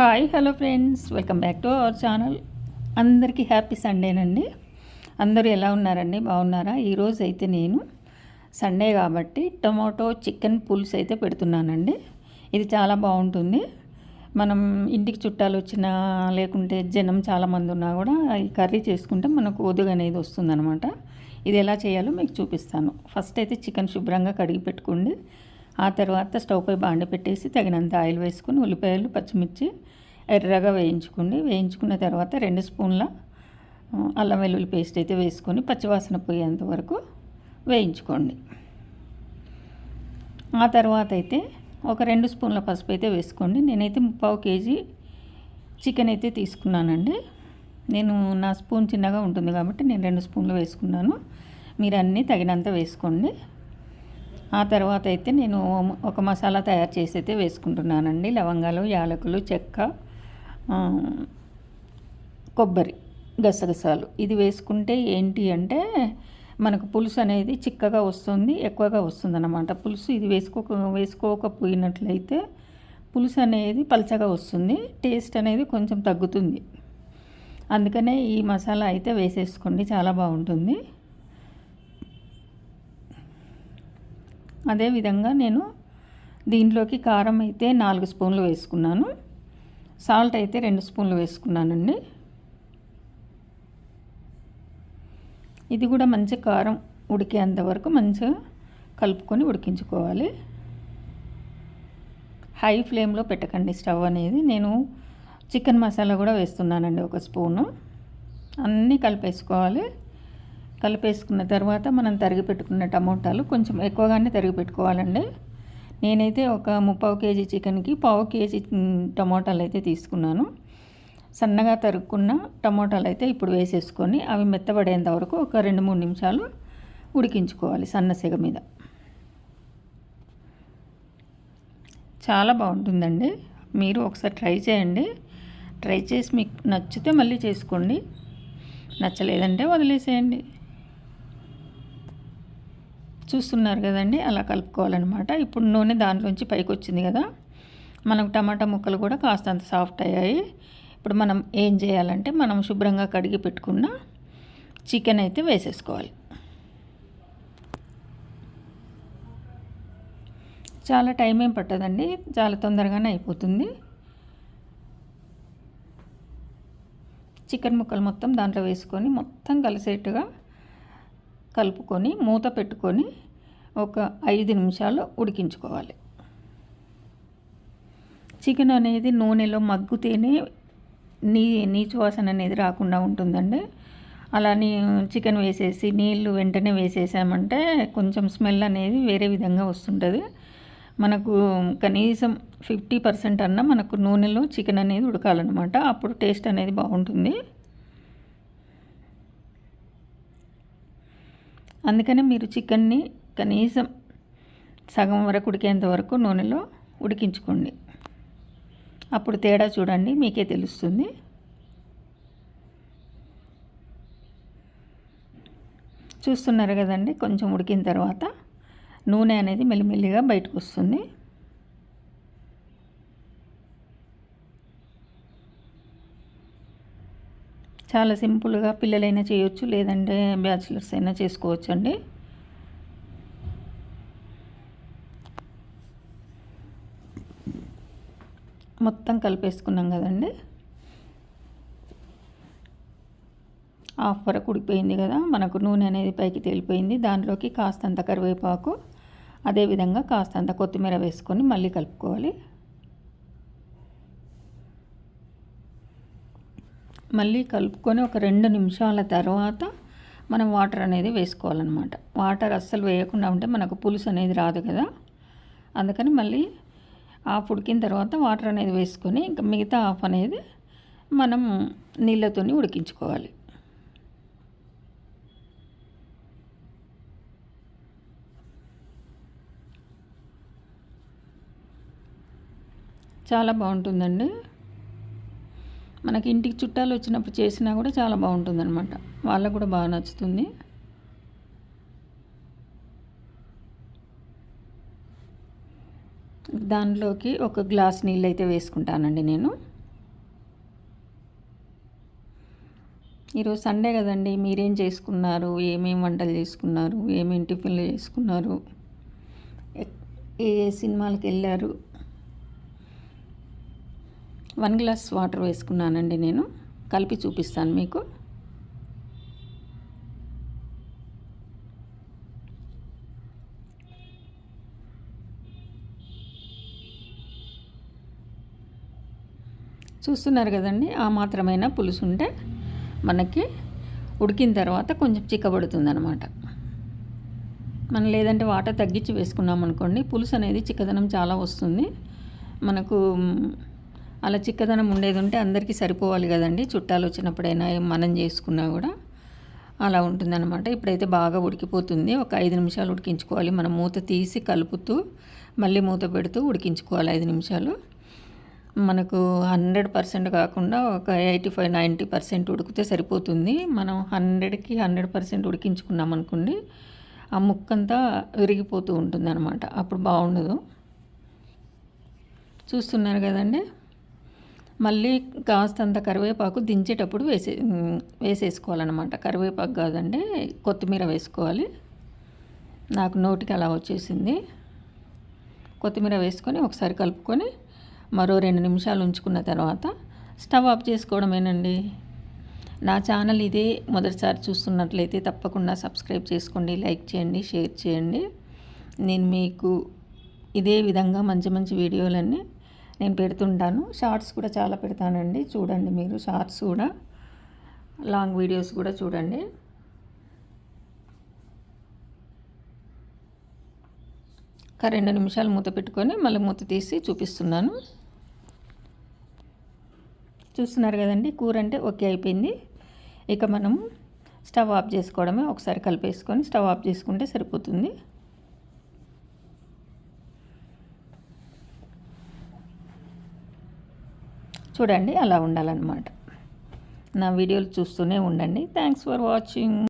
Hi hello friends. Welcome back to our channel. అందరికీ happy సండేనండి. అందరూ ఎలా ఉన్నారండి? బాగున్నారా? ఈరోజు అయితే నేను సండే కాబట్టి టొమాటో చికెన్ పులుసు అయితే పెడుతున్నానండి. ఇది చాలా బాగుంటుంది. మనం ఇంటికి చుట్టాలు వచ్చినా లేకుంటే జనం చాలామంది ఉన్నా కూడా ఈ కర్రీ చేసుకుంటే మనకు ఒదుగు అనేది వస్తుందన్నమాట. ఇది ఎలా చేయాలో మీకు చూపిస్తాను. ఫస్ట్ అయితే చికెన్ శుభ్రంగా కడిగి పెట్టుకోండి. ఆ తర్వాత స్టవ్ పై బాండ పెట్టేసి తగినంత ఆయిల్ వేసుకొని ఉల్లిపాయలు పచ్చిమిర్చి ఎర్రగా వేయించుకోండి. వేయించుకున్న తర్వాత రెండు స్పూన్ల అల్లం వెల్లుల్లి పేస్ట్ అయితే వేసుకొని పచ్చివాసన పోయేంత వరకు వేయించుకోండి. ఆ తర్వాత అయితే ఒక రెండు స్పూన్ల పసుపు అయితే వేసుకోండి. నేనైతే ముప్పావు కేజీ చికెన్ అయితే తీసుకున్నానండి. నేను నా స్పూన్ చిన్నగా ఉంటుంది కాబట్టి నేను రెండు స్పూన్లు వేసుకున్నాను. మీరు అన్నీ తగినంత వేసుకోండి. ఆ తర్వాత అయితే నేను ఒక మసాలా తయారు చేసి అయితే వేసుకుంటున్నానండి. లవంగాలు యాలకులు చెక్క కొబ్బరి గసగసాలు. ఇది వేసుకుంటే ఏంటి అంటే మనకు పులుసు అనేది చిక్కగా వస్తుంది ఎక్కువగా వస్తుంది అన్నమాట పులుసు ఇది వేసుకోక వేసుకోకపోయినట్లయితే పులుసు అనేది పలచగా వస్తుంది టేస్ట్ అనేది కొంచెం తగ్గుతుంది. అందుకనే ఈ మసాలా అయితే వేసేసుకోండి చాలా బాగుంటుంది. అదేవిధంగా నేను దీంట్లోకి కారం అయితే నాలుగు స్పూన్లు వేసుకున్నాను. సాల్ట్ అయితే రెండు స్పూన్లు వేసుకున్నానండి. ఇది కూడా మంచి కారం ఉడికేంత వరకు మంచిగా కలుపుకొని ఉడికించుకోవాలి. హై ఫ్లేమ్లో పెట్టకండి స్టవ్ అనేది. నేను చికెన్ మసాలా కూడా వేస్తున్నానండి ఒక స్పూను. అన్నీ కలిపేసుకోవాలి. కలిపేసుకున్న తర్వాత మనం తరిగి పెట్టుకున్న టమోటాలు కొంచెం ఎక్కువగానే తరిగి పెట్టుకోవాలండి. నేనైతే ఒక ముప్పావు కేజీ చికెన్కి పావు కేజీ టమోటాలు అయితే తీసుకున్నాను. సన్నగా తరుక్కున్న టమోటాలు అయితే ఇప్పుడు వేసేసుకొని అవి మెత్తబడేంత వరకు ఒక రెండు మూడు నిమిషాలు ఉడికించుకోవాలి సన్న సెగ మీద. చాలా బాగుంటుందండి. మీరు ఒకసారి ట్రై చేయండి. ట్రై చేసి మీకు నచ్చితే మళ్ళీ చేసుకోండి. నచ్చలేదంటే వదిలేసేయండి. చూస్తున్నారు కదండి అలా కలుపుకోవాలన్నమాట. ఇప్పుడు నూనె దాంట్లోంచి పైకి వచ్చింది కదా మనకు టమాటా ముక్కలు కూడా కాస్తంత సాఫ్ట్ అయ్యాయి. ఇప్పుడు మనం ఏం చేయాలంటే మనం శుభ్రంగా కడిగి పెట్టుకున్న చికెన్ అయితే వేసేసుకోవాలి. చాలా టైం ఏం పట్టదండి చాలా తొందరగానే అయిపోతుంది. చికెన్ ముక్కలు మొత్తం దాంట్లో వేసుకొని మొత్తం కలిసేట్టుగా కలుపుకొని మూత పెట్టుకొని ఒక ఐదు నిమిషాలు ఉడికించుకోవాలి. చికెన్ అనేది నూనెలో మగ్గుతేనే నీ నీచు వాసన అనేది రాకుండా ఉంటుందండి. అలా నీ చికెన్ వేసేసి నీళ్ళు వెంటనే వేసేసామంటే కొంచెం స్మెల్ అనేది వేరే విధంగా వస్తుంటుంది. మనకు కనీసం ఫిఫ్టీ పర్సెంట్ అన్న మనకు నూనెలో చికెన్ అనేది ఉడకాలన్నమాట. అప్పుడు టేస్ట్ అనేది బాగుంటుంది. అందుకనే మీరు చికెన్ని కనీసం సగం వరకు ఉడికేంత వరకు నూనెలో ఉడికించుకోండి. అప్పుడు తేడా చూడండి మీకే తెలుస్తుంది. చూస్తున్నారు కదండి కొంచెం ఉడికిన తర్వాత నూనె అనేది మెల్లిమెల్లిగా బయటకు వస్తుంది. చాలా సింపుల్గా పిల్లలైనా చేయొచ్చు లేదంటే బ్యాచిలర్స్ అయినా చేసుకోవచ్చు అండి మొత్తం కలిపేసుకున్నాం కదండి. హాఫ్ వరకు ఉడిపోయింది కదా మనకు నూనె అనేది పైకి తేలిపోయింది. దాంట్లోకి కాస్తంత కరివేపాకు అదేవిధంగా కాస్తంత కొత్తిమీర వేసుకొని మళ్ళీ కలుపుకోవాలి. మళ్ళీ కలుపుకొని ఒక రెండు నిమిషాల తర్వాత మనం వాటర్ అనేది వేసుకోవాలన్నమాట. వాటర్ అస్సలు వేయకుండా ఉంటే మనకు పులుసు అనేది రాదు కదా. అందుకని మళ్ళీ హాఫ్ ఉడికిన తర్వాత వాటర్ అనేది వేసుకొని ఇంకా మిగతా హాఫ్ అనేది మనం నీళ్ళతో ఉడికించుకోవాలి. చాలా బాగుంటుందండి. మనకి ఇంటికి చుట్టాలు వచ్చినప్పుడు చేసినా కూడా చాలా బాగుంటుంది అనమాట వాళ్ళకు కూడా బాగా నచ్చుతుంది. దానిలోకి ఒక గ్లాస్ నీళ్ళు అయితే వేసుకుంటానండి నేను. ఈరోజు సండే కదండి మీరేం చేసుకున్నారు? ఏమేమి వంటలు చేసుకున్నారు? ఏమేమి టిఫిన్లు చేసుకున్నారు? ఏ సినిమాలకు వెళ్ళారు? వన్ గ్లాస్ వాటర్ వేసుకున్నానండి నేను. కలిపి చూపిస్తాను మీకు. చూస్తున్నారు కదండి ఆ మాత్రమైన పులుసు ఉంటే మనకి ఉడికిన తర్వాత కొంచెం చిక్కబడుతుంది అనమాట మనం లేదంటే వాటర్ తగ్గించి వేసుకున్నాం అనుకోండి పులుసు అనేది చిక్కదనం చాలా వస్తుంది. మనకు అలా చిక్కదనం ఉండేది ఉంటే అందరికీ సరిపోవాలి కదండి. చుట్టాలు వచ్చినప్పుడైనా మనం చేసుకున్నా కూడా అలా ఉంటుందన్నమాట. ఇప్పుడైతే బాగా ఉడికిపోతుంది. ఒక ఐదు నిమిషాలు ఉడికించుకోవాలి. మనం మూత తీసి కలుపుతూ మళ్ళీ మూత పెడుతూ ఉడికించుకోవాలి ఐదు నిమిషాలు. మనకు హండ్రెడ్ పర్సెంట్ కాకుండా ఒక ఎయిటీ ఫైవ్ నైంటీ పర్సెంట్ ఉడికితే సరిపోతుంది. మనం హండ్రెడ్కి హండ్రెడ్ పర్సెంట్ ఉడికించుకున్నాం అనుకోండి ఆ ముక్కంతా విరిగిపోతూ ఉంటుంది అనమాట అప్పుడు బాగుండదు. చూస్తున్నారు కదండి? మళ్ళీ కాస్తంత కరివేపాకు దించేటప్పుడు వేసే వేసేసుకోవాలన్నమాట. కరివేపాకు కాదండి కొత్తిమీర వేసుకోవాలి. నాకు నోటికి అలా వచ్చేసింది. కొత్తిమీర వేసుకొని ఒకసారి కలుపుకొని మరో రెండు నిమిషాలు ఉంచుకున్న తర్వాత స్టవ్ ఆఫ్ చేసుకోవడమేనండి. నా ఛానల్ ఇదే మొదటిసారి చూస్తున్నట్లయితే తప్పకుండా సబ్స్క్రైబ్ చేసుకోండి లైక్ చేయండి షేర్ చేయండి. నేను మీకు ఇదే విధంగా మంచి మంచి వీడియోలన్నీ నేను పెడుతుంటాను. షార్ట్స్ కూడా చాలా పెడతానండి. చూడండి మీరు షార్ట్స్ కూడా. లాంగ్ వీడియోస్ కూడా చూడండి. ఒక రెండు నిమిషాలు మూత పెట్టుకొని మళ్ళీ మూత తీసి చూపిస్తున్నాను. చూస్తున్నారు కదండి కూర అంటే ఓకే అయిపోయింది. ఇక మనం స్టవ్ ఆఫ్ చేసుకోవడమే. ఒకసారి కలిపేసుకొని స్టవ్ ఆఫ్ చేసుకుంటే సరిపోతుంది. చూడండి అలా ఉండాలన్నమాట. నా వీడియోలు చూస్తూనే ఉండండి. Thanks for watching